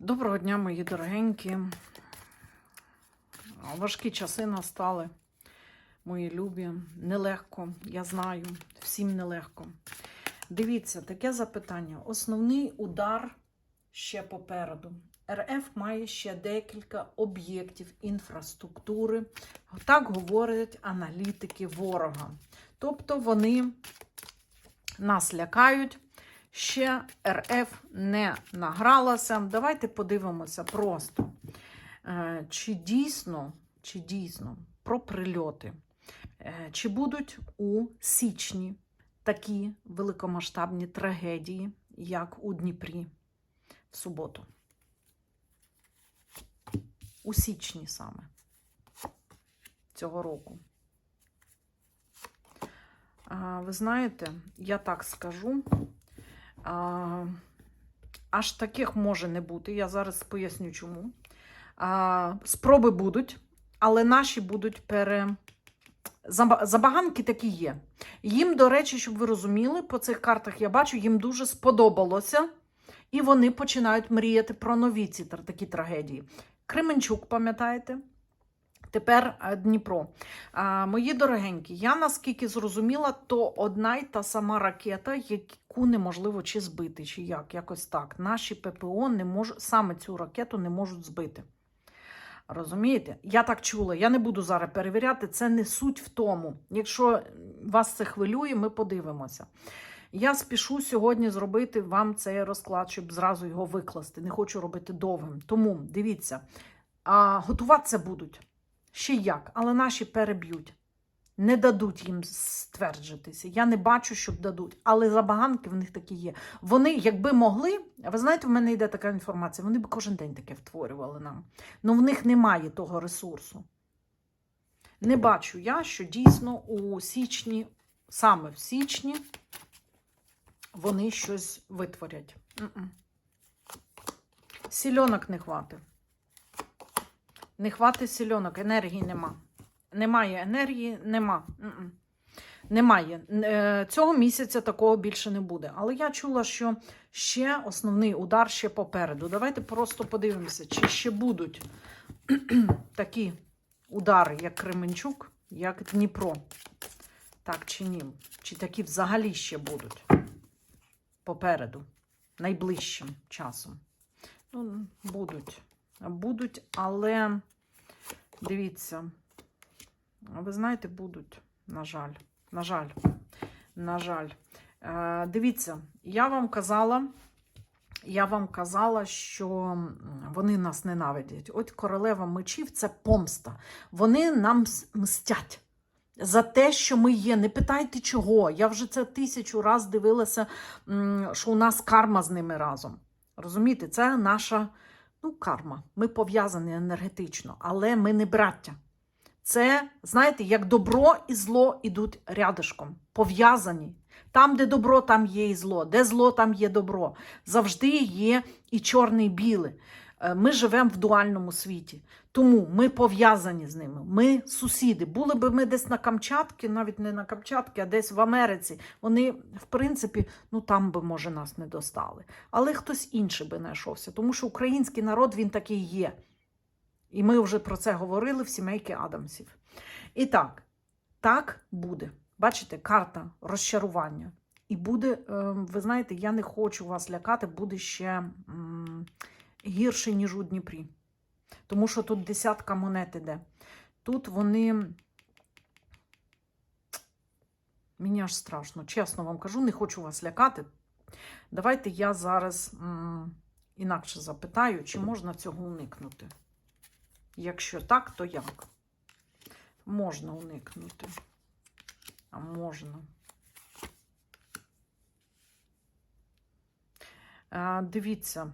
Доброго дня, мої дорогенькі. Важкі часи настали, мої любі. Нелегко, я знаю, всім нелегко. Дивіться, таке запитання. Основний удар ще попереду. РФ має ще декілька об'єктів інфраструктури. Так говорять аналітики ворога. Тобто вони нас лякають. Ще РФ не награлася. Давайте подивимося просто, е, чи дійсно, чи дійсно про прильоти, Е, чи будуть у січні такі великомасштабні трагедії, як у Дніпрі в суботу. У січні саме цього року. Ви знаєте, я так скажу. Аж таких може не бути. Я зараз поясню чому. А, спроби будуть, але наші будуть пере. Забаганки такі є. Їм, до речі, щоб ви розуміли, по цих картах я бачу, їм дуже сподобалося, і вони починають мріяти про нові ці такі трагедії. Кременчук, пам'ятаєте? Тепер е, Дніпро. Мої дорогенькі, я наскільки зрозуміла, то одна й та сама ракета, яку неможливо чи збити, чи як, якось так. Наші ППО не можуть, саме цю ракету не можуть збити. Розумієте? Я так чула, я не буду зараз перевіряти, це не суть в тому. Якщо вас це хвилює, ми подивимося. Я спішу сьогодні зробити вам цей розклад, щоб зразу його викласти. Не хочу робити довгим. Тому дивіться, а, готуватися будуть ще як, але наші переб'ють. Не дадуть їм стверджитися. Я не бачу, щоб дадуть. Але забаганки в них такі є. Вони, якби могли, ви знаєте, в мене йде така інформація, вони б кожен день таке втворювали нам. Ну в них немає того ресурсу. Не бачу я, що дійсно у січні, саме в січні, вони щось витворять. Сільонок не хватить. Не хватить сільонок, енергії нема. Немає енергії, нема. М-м. Немає. Е, Цього місяця такого більше не буде. Але я чула, що ще основний удар ще попереду. Давайте просто подивимося, чи ще будуть такі удари, як Кременчук, як Дніпро. Так чи ні? Чи такі взагалі ще будуть попереду, найближчим часом. Ну, будуть. Будуть, але дивіться, ви знаєте, будуть, на жаль. На жаль, на жаль. Е, дивіться, я вам казала, я вам казала, що вони нас ненавидять. От королева мечів це помста. Вони нам мстять. За те, що ми є. Не питайте чого. Я вже це тисячу раз дивилася, що у нас карма з ними разом. Розумієте, це наша ну, карма. Ми пов'язані енергетично, але ми не браття. Це, знаєте, як добро і зло ідуть рядишком, пов'язані. Там, де добро, там є і зло, де зло, там є добро. Завжди є і чорне, і біле. Е, Ми живемо в дуальному світі, тому ми пов'язані з ними. Ми сусіди. Були б ми десь на Камчатці, навіть не на Камчатці, а десь в Америці. Вони, в принципі, ну там би, може, нас не достали. Але хтось інший би знайшовся, тому що український народ він такий є. І ми вже про це говорили в сімейки Адамсів. І так, так буде. Бачите, карта розчарування. І буде, е, ви знаєте, я не хочу вас лякати, буде ще гірше, ніж у Дніпрі. Тому що тут десятка монет іде. Тут вони. Мені аж страшно, чесно вам кажу, не хочу вас лякати. Давайте я зараз м, інакше запитаю, чи можна цього уникнути. Якщо так, то як? Можна уникнути. А можна. Е, Дивіться,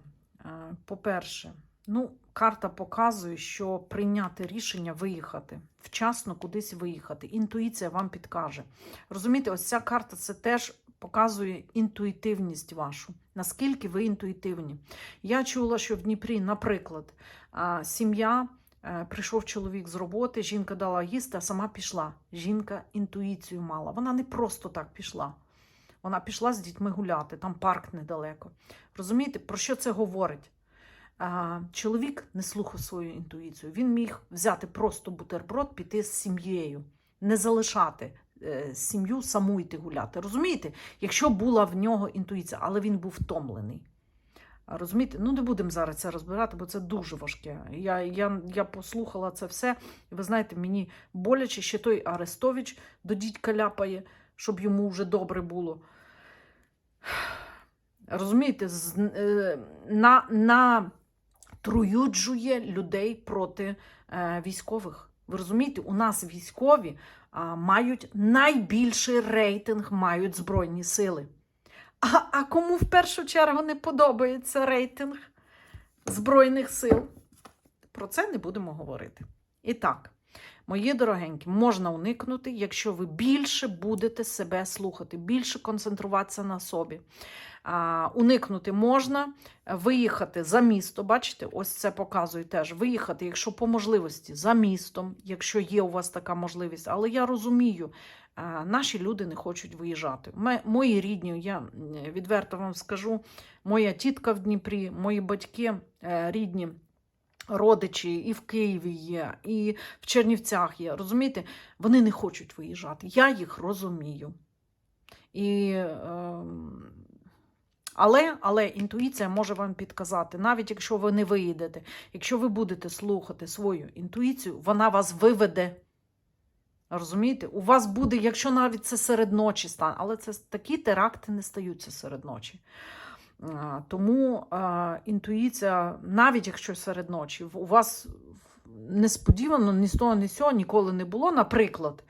по-перше, ну, карта показує, що прийняти рішення виїхати, вчасно кудись виїхати. Інтуїція вам підкаже. Розумієте, ось ця карта це теж показує інтуїтивність вашу. Наскільки ви інтуїтивні. Я чула, що в Дніпрі, наприклад, сім'я. е, Прийшов чоловік з роботи, жінка дала їсти, а сама пішла. Жінка інтуїцію мала. Вона не просто так пішла. Вона пішла з дітьми гуляти, там парк недалеко. Розумієте, про що це говорить? чоловік не слухав свою інтуїцію. Він міг взяти просто бутерброд, піти з сім'єю, не залишати е, сім'ю саму йти гуляти. Розумієте? Якщо була в нього інтуїція, але він був втомлений. Розумієте? Ну, не будемо зараз це розбирати, бо це дуже важке. Я, я, я послухала це все, і ви знаєте, мені боляче, ще той Арестович до дідька ляпає, щоб йому вже добре було. Розумієте, е, на, на труюджує людей проти е, військових. Ви розумієте, у нас військові а, мають найбільший рейтинг, мають Збройні сили. А, а кому в першу чергу не подобається рейтинг Збройних сил? Про це не будемо говорити. І так, мої дорогенькі, можна уникнути, якщо ви більше будете себе слухати, більше концентруватися на собі. А, уникнути можна, виїхати за місто. Бачите, ось це показує теж. Виїхати, якщо по можливості, за містом, якщо є у вас така можливість. Але я розумію, наші люди не хочуть виїжджати. Мої рідні, я відверто вам скажу, моя тітка в Дніпрі, мої батьки е, рідні. Родичі і в Києві є, і в Чернівцях є. Розумієте, вони не хочуть виїжджати. Я їх розумію. І, ем, але, але інтуїція може вам підказати, навіть якщо ви не виїдете, якщо ви будете слухати свою інтуїцію, вона вас виведе. Розумієте? У вас буде, якщо навіть це серед ночі стане, але це такі теракти не стаються серед ночі. Тому інтуїція, навіть якщо серед ночі, у вас несподівано ні з того, ні з цього ніколи не було. Наприклад,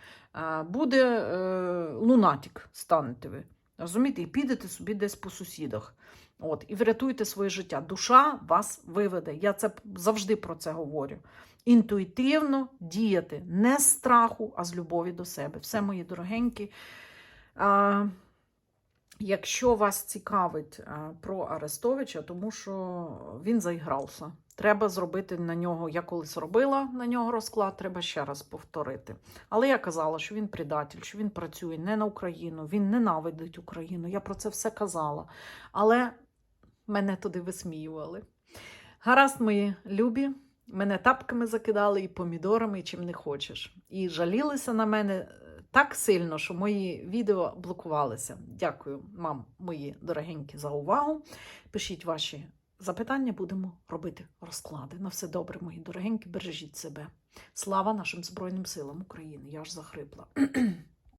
буде е, лунатік, станете ви. Розумієте, і підете собі десь по сусідах. От, і врятуєте своє життя. Душа вас виведе. Я це завжди про це говорю. Інтуїтивно діяти не з страху, а з любові до себе. Все, мої дорогенькі. Якщо вас цікавить про Арестовича, тому що він заігрався. Треба зробити на нього, я колись робила на нього розклад, треба ще раз повторити. Але я казала, що він предатель, що він працює не на Україну, він ненавидить Україну. Я про це все казала. Але мене туди висміювали. Гаразд, мої любі, мене тапками закидали і помідорами, і чим не хочеш. І жалілися на мене е, так сильно, що мої відео блокувалися. Дякую, мам, мої дорогенькі, за увагу. Пишіть ваші запитання, будемо робити розклади. На все добре, мої дорогенькі, бережіть себе. Слава нашим Збройним силам України! Я ж захрипла.